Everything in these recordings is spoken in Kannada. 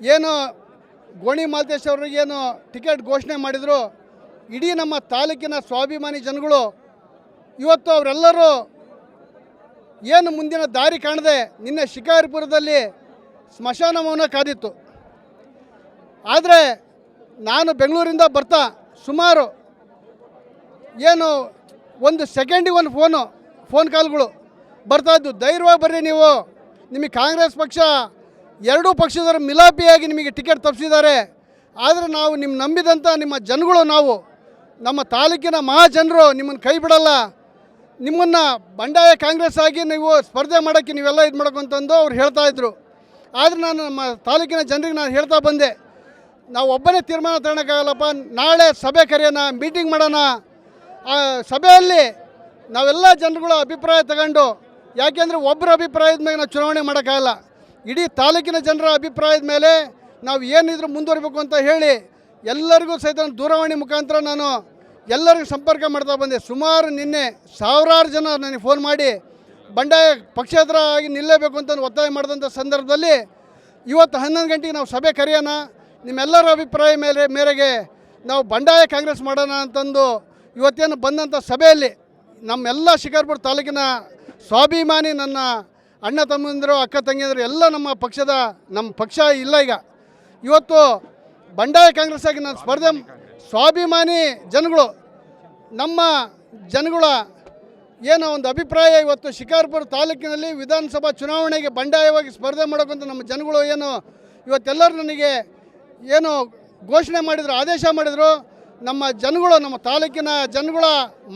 ಏನು ಗೋಣಿ ಮಾಲ್ತೇಶ್ ಅವ್ರಿಗೇನು ಟಿಕೆಟ್ ಘೋಷಣೆ ಮಾಡಿದರು, ಇಡೀ ನಮ್ಮ ತಾಲೂಕಿನ ಸ್ವಾಭಿಮಾನಿ ಜನಗಳು, ಇವತ್ತು ಅವರೆಲ್ಲರೂ ಏನು ಮುಂದಿನ ದಾರಿ ಕಾಣದೆ ನಿನ್ನೆ ಶಿಕಾರಿಪುರದಲ್ಲಿ ಸ್ಮಶಾನ ಕಾದಿತ್ತು. ಆದರೆ ನಾನು ಬೆಂಗಳೂರಿಂದ ಬರ್ತಾ ಸುಮಾರು ಏನು ಒಂದು ಸೆಕೆಂಡಿಗೆ ಒಂದು ಫೋನು, ಫೋನ್ ಕಾಲ್ಗಳು ಬರ್ತಾಯಿದ್ದು ಧೈರ್ಯವಾಗಿ ಬರ್ರಿ ನೀವು. ನಿಮಗೆ ಕಾಂಗ್ರೆಸ್ ಪಕ್ಷ ಎರಡೂ ಪಕ್ಷದವರು ಮಿಲಾಪಿಯಾಗಿ ನಿಮಗೆ ಟಿಕೆಟ್ ತಪ್ಪಿಸಿದ್ದಾರೆ. ಆದರೆ ನಾವು ನಿಮ್ಮ ನಂಬಿದಂಥ ನಿಮ್ಮ ಜನಗಳು ನಾವು, ನಮ್ಮ ತಾಲೂಕಿನ ಮಹಾಜನರು ನಿಮ್ಮನ್ನು ಕೈ ಬಿಡಲ್ಲ. ನಿಮ್ಮನ್ನು ಬಂಡಾಯ ಕಾಂಗ್ರೆಸ್ ಆಗಿ ನೀವು ಸ್ಪರ್ಧೆ ಮಾಡೋಕ್ಕೆ ನೀವೆಲ್ಲ ಇದು ಮಾಡಬೇಕು ಅಂತಂದು ಅವ್ರು ಹೇಳ್ತಾ ಇದ್ರು. ಆದರೆ ನಾನು ನಮ್ಮ ತಾಲೂಕಿನ ಜನರಿಗೆ ನಾನು ಹೇಳ್ತಾ ಬಂದೆ, ನಾವು ಒಬ್ಬನೇ ತೀರ್ಮಾನ ತಗೊಳಕ್ಕಾಗಲ್ಲಪ್ಪ ನಾಳೆ ಸಭೆ ಕರೆಯೋಣ, ಮೀಟಿಂಗ್ ಮಾಡೋಣ. ಆ ಸಭೆಯಲ್ಲಿ ನಾವೆಲ್ಲ ಜನಗಳ ಅಭಿಪ್ರಾಯ ತಗೊಂಡು ಯಾಕೆಂದರೆ ಒಬ್ಬರ ಅಭಿಪ್ರಾಯದ ಮೇಲೆ ನಾವು ಚುನಾವಣೆ ಮಾಡೋಕ್ಕಾಗಲ್ಲ. ಇಡೀ ತಾಲೂಕಿನ ಜನರ ಅಭಿಪ್ರಾಯದ ಮೇಲೆ ನಾವು ಏನಿದ್ರು ಮುಂದುವರಿಬೇಕು ಅಂತ ಹೇಳಿ ಎಲ್ಲರಿಗೂ ಸಹಿತ ದೂರವಾಣಿ ಮುಖಾಂತರ ನಾನು ಎಲ್ಲರಿಗೂ ಸಂಪರ್ಕ ಮಾಡ್ತಾ ಬಂದೆ. ಸುಮಾರು ನಿನ್ನೆ ಸಾವಿರಾರು ಜನ ನನಗೆ ಫೋನ್ ಮಾಡಿ, ಬಂಡಾಯ ಪಕ್ಷೇತರ ಆಗಿ ನಿಲ್ಲಬೇಕು ಅಂತ ಒತ್ತಾಯ ಮಾಡಿದಂಥ ಸಂದರ್ಭದಲ್ಲಿ ಇವತ್ತು ಹನ್ನೊಂದು ಗಂಟೆಗೆ ನಾವು ಸಭೆ ಕರೆಯೋಣ, ನಿಮ್ಮೆಲ್ಲರ ಅಭಿಪ್ರಾಯ ಮೇಲೆ, ಮೇರೆಗೆ ನಾವು ಬಂಡಾಯ ಕಾಂಗ್ರೆಸ್ ಮಾಡೋಣ ಅಂತಂದು ಇವತ್ತೇನು ಬಂದಂಥ ಸಭೆಯಲ್ಲಿ ನಮ್ಮೆಲ್ಲ ಶಿಕಾರ್ಪುರ ತಾಲೂಕಿನ ಸ್ವಾಭಿಮಾನಿ ನನ್ನ ಅಣ್ಣ ತಮ್ಮಂದಿರು, ಅಕ್ಕ ತಂಗಿಯಂದರು, ಎಲ್ಲ ನಮ್ಮ ಪಕ್ಷದ, ನಮ್ಮ ಪಕ್ಷ ಇಲ್ಲ ಈಗ. ಇವತ್ತು ಬಂಡಾಯ ಕಾಂಗ್ರೆಸ್ ಆಗಿ ನಾನು ಸ್ಪರ್ಧೆ ಸ್ವಾಭಿಮಾನಿ ಜನಗಳು, ನಮ್ಮ ಜನಗಳ ಏನೋ ಒಂದು ಅಭಿಪ್ರಾಯ ಇವತ್ತು ಶಿಕಾರ್ಪುರ ತಾಲೂಕಿನಲ್ಲಿ ವಿಧಾನಸಭಾ ಚುನಾವಣೆಗೆ ಬಂಡಾಯವಾಗಿ ಸ್ಪರ್ಧೆ ಮಾಡೋಕ್ಕಂತ ನಮ್ಮ ಜನಗಳು ಏನು ಇವತ್ತೆಲ್ಲರೂ ನನಗೆ ಏನು ಘೋಷಣೆ ಮಾಡಿದರು, ಆದೇಶ ಮಾಡಿದರು. ನಮ್ಮ ಜನಗಳು, ನಮ್ಮ ತಾಲೂಕಿನ ಜನಗಳ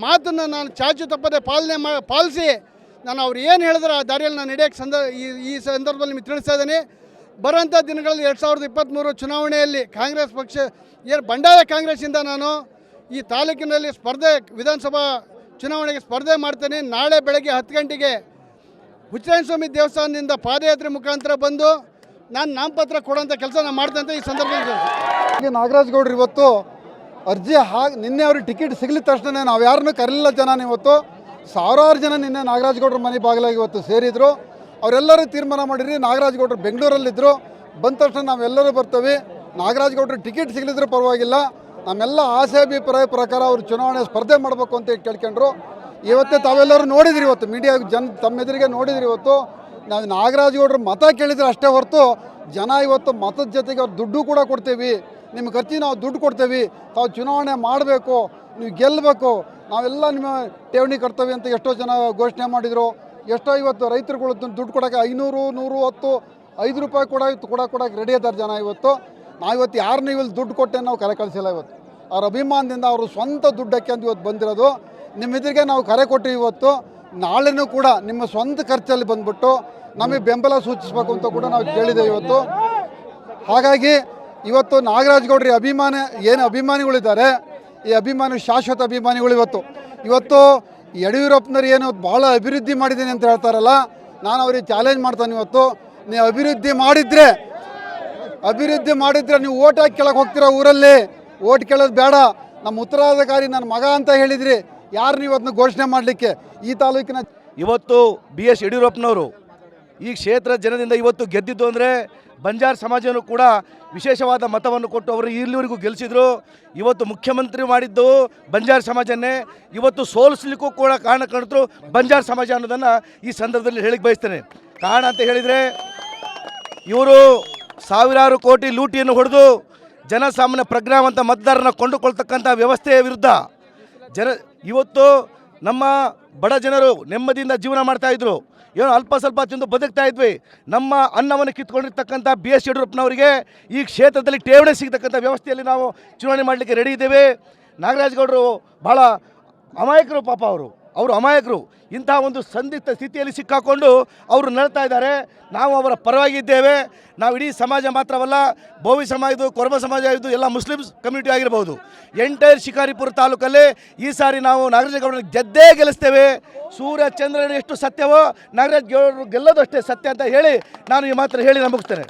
ಮಾತನ್ನು ನಾನು ಚಾಚು ತಪ್ಪದೆ ಪಾಲನೆ ಮಾ, ಪಾಲಿಸಿ ನಾನು ಅವ್ರು ಏನು ಹೇಳಿದ್ರೆ ಆ ದಾರಿಯಲ್ಲಿ ನಾನು ನಡೆಯೋಕ್ಕೆ ಸಂದ, ಈ ಸಂದರ್ಭದಲ್ಲಿ ನಿಮಗೆ ತಿಳಿಸ್ತಾ ಇದ್ದೀನಿ. ಬರೋಂಥ ದಿನಗಳಲ್ಲಿ ಎರಡು ಸಾವಿರದ ಇಪ್ಪತ್ತ್ಮೂರು ಚುನಾವಣೆಯಲ್ಲಿ ಕಾಂಗ್ರೆಸ್ ಪಕ್ಷ, ಏನು ಬಂಡಾಯ ಕಾಂಗ್ರೆಸ್ಸಿಂದ ನಾನು ಈ ತಾಲೂಕಿನಲ್ಲಿ ಸ್ಪರ್ಧೆ, ವಿಧಾನಸಭಾ ಚುನಾವಣೆಗೆ ಸ್ಪರ್ಧೆ ಮಾಡ್ತೇನೆ. ನಾಳೆ ಬೆಳಗ್ಗೆ ಹತ್ತು ಗಂಟೆಗೆ ಹುಚ್ಚರಾಯ ಸ್ವಾಮಿ ದೇವಸ್ಥಾನದಿಂದ ಪಾದಯಾತ್ರೆ ಮುಖಾಂತರ ಬಂದು ನಾನು ನಾಮಪತ್ರ ಕೊಡೋಂಥ ಕೆಲಸ ನಾನು ಮಾಡ್ತೇನೆ ಅಂತ ಈ ಸಂದರ್ಭದಲ್ಲಿ ಹಾಗೆ ನಾಗರಾಜ್ ಗೌಡ್ರು ಇವತ್ತು ಅರ್ಜಿ ಹಾಕಿ, ನಿನ್ನೆ ಅವ್ರಿಗೆ ಟಿಕೆಟ್ ಸಿಗಲಿದ ತಕ್ಷಣ ನಾವು ಯಾರನ್ನೂ ಕರೀಲಿಲ್ಲ ಜನ ಇವತ್ತು. ಸಾವಿರಾರು ಜನ ನಿನ್ನೆ ನಾಗರಾಜ್ ಗೌಡ್ರ ಮನೆ ಬಾಗಿಲಾಗಿ ಇವತ್ತು ಸೇರಿದ್ರು. ಅವರೆಲ್ಲರೂ ತೀರ್ಮಾನ ಮಾಡಿರಿ ನಾಗರಾಜ್ ಗೌಡ್ರು ಬೆಂಗಳೂರಲ್ಲಿದ್ದರು ಬಂದ ತಕ್ಷಣ ನಾವೆಲ್ಲರೂ ಬರ್ತೇವೆ. ನಾಗರಾಜ್ ಗೌಡ್ರು ಟಿಕೆಟ್ ಸಿಗಲಿದ್ರು ಪರವಾಗಿಲ್ಲ. ನಮ್ಮೆಲ್ಲ ಆಸೆ ಅಭಿಪ್ರಾಯ ಪ್ರಕಾರ ಅವರು ಚುನಾವಣೆ ಸ್ಪರ್ಧೆ ಮಾಡಬೇಕು ಅಂತ ಕೇಳ್ಕೊಂಡ್ರು. ಇವತ್ತೇ ತಾವೆಲ್ಲರೂ ನೋಡಿದ್ರಿ ಇವತ್ತು ಮೀಡಿಯಾ ಜನ ತಮ್ಮ ಎದುರಿಗೆ ನೋಡಿದ್ರಿ ಇವತ್ತು. ನಾವು ನಾಗರಾಜ್ ಗೌಡ್ರು ಮತ ಕೇಳಿದ್ರೆ ಅಷ್ಟೇ ಹೊರತು ಜನ ಇವತ್ತು ಮತದ ಜೊತೆಗೆ ಅವ್ರು ದುಡ್ಡು ಕೂಡ ಕೊಡ್ತೇವೆ. ನಿಮ್ಮ ಖರ್ಚಿಗೆ ನಾವು ದುಡ್ಡು ಕೊಡ್ತೇವೆ. ತಾವು ಚುನಾವಣೆ ಮಾಡಬೇಕು, ನೀವು ಗೆಲ್ಲಬೇಕು ನಾವೆಲ್ಲ ನಿಮ್ಮ ಠೇವಣಿ ಕರ್ತವ್ಯ ಅಂತ ಎಷ್ಟೋ ಜನ ಘೋಷಣೆ ಮಾಡಿದರು. ಎಷ್ಟೋ ಇವತ್ತು ರೈತರುಗಳು ದುಡ್ಡು ಕೊಡೋಕೆ ಐನೂರು, ನೂರು, ಹತ್ತು, ಐದು ರೂಪಾಯಿ ಕೂಡ ಇವತ್ತು ಕೂಡ ಕೊಡೋಕೆ ರೆಡಿ ಇದ್ದಾರೆ ಜನ ಇವತ್ತು. ನಾವು ಇವತ್ತು ಯಾರನ್ನೂ ಇಲ್ಲಿ ದುಡ್ಡು ಕೊಟ್ಟೆ ನಾವು ಕರೆ ಕಳಿಸಿಲ್ಲ ಇವತ್ತು. ಅವ್ರ ಅಭಿಮಾನದಿಂದ ಅವರು ಸ್ವಂತ ದುಡ್ಡಕ್ಕೆ ಅಂತ ಇವತ್ತು ಬಂದಿರೋದು. ನಿಮ್ಮ ಎದುರಿಗೆ ನಾವು ಕರೆ ಕೊಟ್ಟಿವಿ ಇವತ್ತು. ನಾಳೆನೂ ಕೂಡ ನಿಮ್ಮ ಸ್ವಂತ ಖರ್ಚಲ್ಲಿ ಬಂದ್ಬಿಟ್ಟು ನಮಗೆ ಬೆಂಬಲ ಸೂಚಿಸಬೇಕು ಅಂತ ಕೂಡ ನಾವು ಕೇಳಿದೆ ಇವತ್ತು. ಹಾಗಾಗಿ ಇವತ್ತು ನಾಗರಾಜ್ ಗೌಡ್ರಿ ಅಭಿಮಾನ, ಏನು ಅಭಿಮಾನಿಗಳಿದ್ದಾರೆ ಈ ಅಭಿಮಾನಿ, ಶಾಶ್ವತ ಅಭಿಮಾನಿಗಳು ಇವತ್ತು. ಇವತ್ತು ಯಡಿಯೂರಪ್ಪನವ್ರು ಏನು ಭಾಳ ಅಭಿವೃದ್ಧಿ ಮಾಡಿದ್ದೀನಿ ಅಂತ ಹೇಳ್ತಾರಲ್ಲ, ನಾನು ಅವ್ರಿಗೆ ಚಾಲೆಂಜ್ ಮಾಡ್ತಾನೆ ಇವತ್ತು. ನೀವು ಅಭಿವೃದ್ಧಿ ಮಾಡಿದರೆ ಅಭಿವೃದ್ಧಿ ಮಾಡಿದರೆ ನೀವು ಓಟ್ ಹಾಕಿ ಕೆಳಗೆ ಹೋಗ್ತೀರ ಊರಲ್ಲಿ? ಓಟ್ ಕೇಳೋದು ಬೇಡ. ನಮ್ಮ ಉತ್ತರಾಧಿಕಾರಿ ನನ್ನ ಮಗ ಅಂತ ಹೇಳಿದ್ರಿ. ಯಾರು ನೀವು ಅದನ್ನ ಘೋಷಣೆ ಮಾಡಲಿಕ್ಕೆ? ಈ ತಾಲೂಕಿನ ಇವತ್ತು ಬಿ ಎಸ್ ಯಡಿಯೂರಪ್ಪನವರು ಈ ಕ್ಷೇತ್ರ ಜನದಿಂದ ಇವತ್ತು ಗೆದ್ದಿದ್ದು ಅಂದರೆ ಬಂಜಾರ್ ಸಮಾಜನೂ ಕೂಡ ವಿಶೇಷವಾದ ಮತವನ್ನು ಕೊಟ್ಟು ಅವರು ಇಲ್ಲಿವರೆಗೂ ಗೆಲ್ಲಿಸಿದ್ರು ಇವತ್ತು ಮುಖ್ಯಮಂತ್ರಿ ಮಾಡಿದ್ದು ಬಂಜಾರ್ ಸಮಾಜನ್ನೇ ಇವತ್ತು ಸೋಲಿಸ್ಲಿಕ್ಕೂ ಕೂಡ ಕಾರಣ ಕಾಣಿದ್ರು ಬಂಜಾರ್ ಸಮಾಜ ಅನ್ನೋದನ್ನು ಈ ಸಂದರ್ಭದಲ್ಲಿ ಹೇಳಿಕ್ಕೆ ಬಯಸ್ತೇನೆ. ಕಾರಣ ಅಂತ ಹೇಳಿದರೆ ಇವರು ಸಾವಿರಾರು ಕೋಟಿ ಲೂಟಿಯನ್ನು ಹೊಡೆದು ಜನಸಾಮಾನ್ಯ ಪ್ರಜ್ಞಾವಂತ ಮತದಾರನ ಕೊಂಡುಕೊಳ್ತಕ್ಕಂಥ ವ್ಯವಸ್ಥೆಯ ವಿರುದ್ಧ ಜನ ಇವತ್ತು ನಮ್ಮ ಬಡ ಜನರು ನೆಮ್ಮದಿಯಿಂದ ಜೀವನ ಮಾಡ್ತಾ ಇದ್ರು. ಏನೋ ಅಲ್ಪ ಸ್ವಲ್ಪ ತಿಂದು ಬದುಕ್ತಾ ಇದ್ವಿ. ನಮ್ಮ ಅನ್ನವನ್ನು ಕಿತ್ಕೊಂಡಿರ್ತಕ್ಕಂಥ ಬಿ ಎಸ್ ಯಡಿಯೂರಪ್ಪನವರಿಗೆ ಈ ಕ್ಷೇತ್ರದಲ್ಲಿ ಠೇವಣಿ ಸಿಗತಕ್ಕಂಥ ವ್ಯವಸ್ಥೆಯಲ್ಲಿ ನಾವು ಚುನಾವಣೆ ಮಾಡಲಿಕ್ಕೆ ರೆಡಿ ಇದ್ದೇವೆ. ನಾಗರಾಜ್ ಗೌಡರು ಭಾಳ ಅಮಾಯಕರು ಪಾಪ ಅವರು. ಅವರು ಅಮಾಯಕರು. ಇಂಥ ಒಂದು ಸಂದಿಗ್ಧ ಸ್ಥಿತಿಯಲ್ಲಿ ಸಿಕ್ಕಾಕೊಂಡು ಅವರು ನಡ್ತಾ ಇದ್ದಾರೆ. ನಾವು ಅವರ ಪರವಾಗಿದ್ದೇವೆ ನಾವು ಇಡೀ ಸಮಾಜ ಮಾತ್ರವಲ್ಲ, ಭೋವಿ ಸಮಾಜ ಇದು ಕೊರಬ ಸಮಾಜ ಇದು ಎಲ್ಲ ಮುಸ್ಲಿಮ್ಸ್ ಕಮ್ಯುನಿಟಿ ಆಗಿರ್ಬೋದು. ಎಂಟೈರ್ ಶಿಕಾರಿಪುರ ತಾಲೂಕಲ್ಲಿ ಈ ಸಾರಿ ನಾವು ನಾಗರಾಜ ಗೆದ್ದೇ ಗೆಲ್ಲಿಸ್ತೇವೆ. ಸೂರ್ಯ ಚಂದ್ರನ ಎಷ್ಟು ಸತ್ಯವೋ ನಾಗರಾಜ್ ಗೌಡರು ಗೆಲ್ಲೋದು ಅಷ್ಟೇ ಸತ್ಯ ಅಂತ ಹೇಳಿ ನಾನು ಈ ಮಾತ್ರ ಹೇಳಿ ನಾನು ಮುಗಿಸ್ತೇನೆ